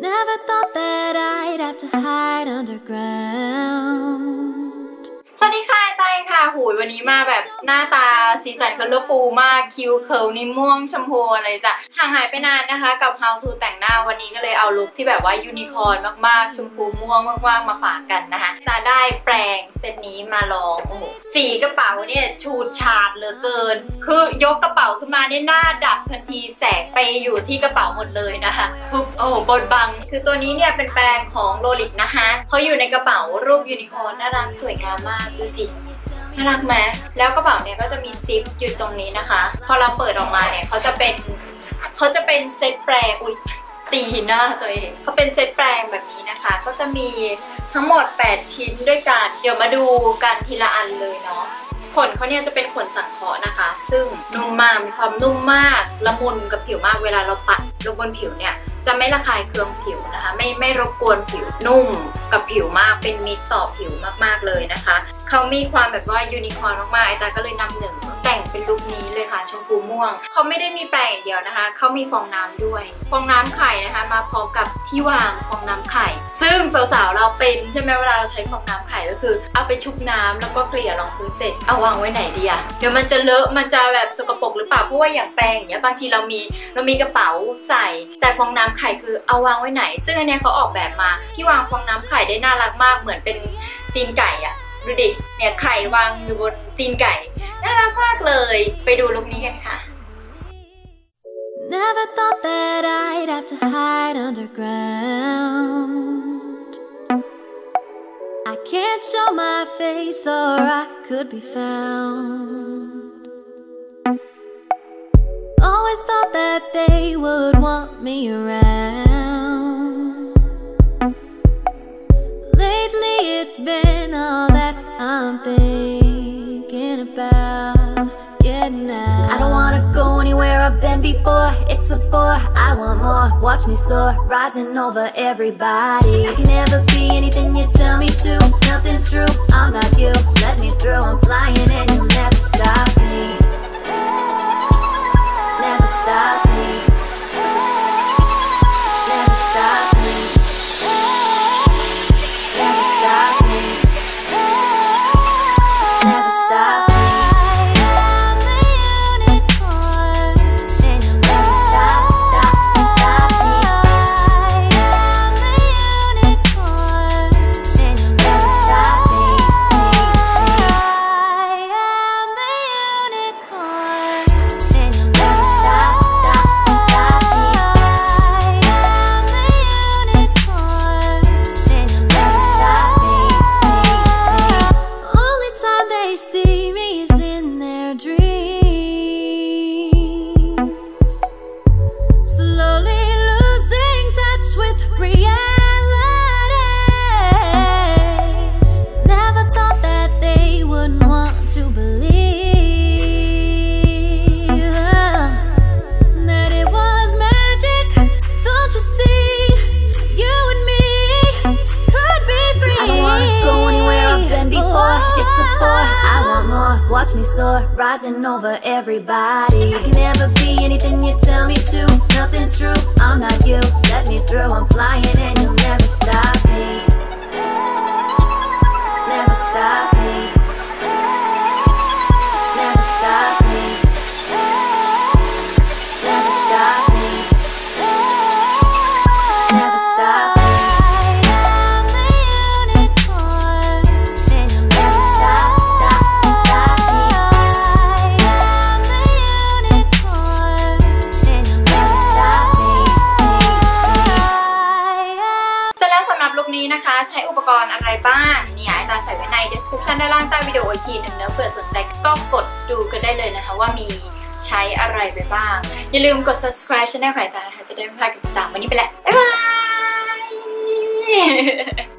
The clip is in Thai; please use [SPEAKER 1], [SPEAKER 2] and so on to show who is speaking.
[SPEAKER 1] Never thought that I'd have to hide underground.
[SPEAKER 2] สวัสดีค่ะไตค่ะหูยวันนี้มาแบบหน้าตาสีสันคัลเลอร์ฟูลมากคิ้วเคิลนี่ม่วงชมพูอะไรจ้ะห่างหายไปนานนะคะ กับ How to แต่งหน้าวันนี้ก็เลยเอาลุคที่แบบว่ายูนิคอร์นมากๆ ชมพูม่วงมากๆมาฝากกันนะคะตาได้แปรงเซตนี้มาลองโอ้โหสีกระเป๋าเนี่ยชูดฉาดเหลือเกิน คือยกกระเป๋าขึ้นมาเนี่ยหน้าดับทันทีแสงไปอยู่ที่กระเป๋าหมดเลยนะคะฟุ๊บโอ้โหบนบัง คือตัวนี้เนี่ยเป็นแปรงของโรลิกนะคะเขาอยู่ในกระเป๋ารูปยูนิคอร์นน่ารักสวยงามมากดูจิ น่ารักไหมแล้วกระเป๋าเนี่ยก็จะมีซิปอยู่ตรงนี้นะคะ พอเราเปิดออกมาเนี่ยเขาจะเป็นเขาจะเป็นเซตแปรอุ้ยตีหน้าตัวเองเขาเป็นเซตแปรงแบบนี้นะคะ ก็จะมีทั้งหมด 8 ชิ้นด้วยกัน เดี๋ยวมาดูกันทีละอันเลยเนาะขนเขาเนี่ยจะเป็นขนสังเคราะห์นะคะ ซึ่งนุ่มมากมีความนุ่มมากละมุนกับผิวมากเวลาเราปัดลงบนผิวเนี่ย จะไม่ระคายเคืองผิวนะคะ ไม่ไม่รบกวนผิวนุ่มกับผิวมากเป็นมิตรต่อผิวมากๆเลยนะคะ เขามีความแบบว่ายูนิคอร์นมากๆไอตาก็เลยนำหนึ่ง ม่วง เขาไม่ได้มีแปรงอย่างเดียวนะคะ เขามีฟองน้ำด้วย ฟองน้ำไข่นะคะ มาพร้อมกับที่วางฟองน้ำไข่ ซึ่งสาวๆเราเป็นใช่ไหมเวลาเราใช้ฟองน้ำไข่ก็คือ เอาไปชุบน้ำแล้วก็เกลี่ยรองพื้นเสร็จเอาวางไว้ไหนดีอะเดี๋ยวมันจะเลอะมันจะแบบสกปรกหรือเปล่าเพราะว่าอย่างแปรงอย่างเงี้ยบางทีเรามีเรามีกระเป๋าใส่ แต่ฟองน้ำไข่คือเอาวางไว้ไหน ซึ่งอันเนี้ยเขาออกแบบมาที่วางฟองน้ำไข่ได้น่ารักมากเหมือนเป็นตีนไก่อะดูดิ เนี่ยไข่วางอยู่บนตีนไก่ น่ารักมากเลย ไปดูลุคนี้กันค่ะ
[SPEAKER 1] Never thought that I'd have to hide underground. I can't show my face or I could be found. Always thought that they would want me around. Before. It's a bore, I want more. Watch me soar, rising over everybody. I can never be anything you tell me to. Nothing's true, I'm not you. Let me through, I'm flying and
[SPEAKER 3] Watch me soar, rising over everybody. I can never be anything you tell me to. Nothing's true, I'm not you.
[SPEAKER 2] บ้างเนี่ยไอตาใส่ไว้ใน description ด้านล่างใต้วิดีโออีกทีหนึ่งเนื้อเผื่อสนใจก็กดดูกันได้เลยนะคะว่ามีใช้อะไรไปบ้าง อย่าลืมกด subscribe ช่องของไอตานะคะจะได้ไม่พลาดการติดตามวันนี้ไปแล้ว บ๊ายบาย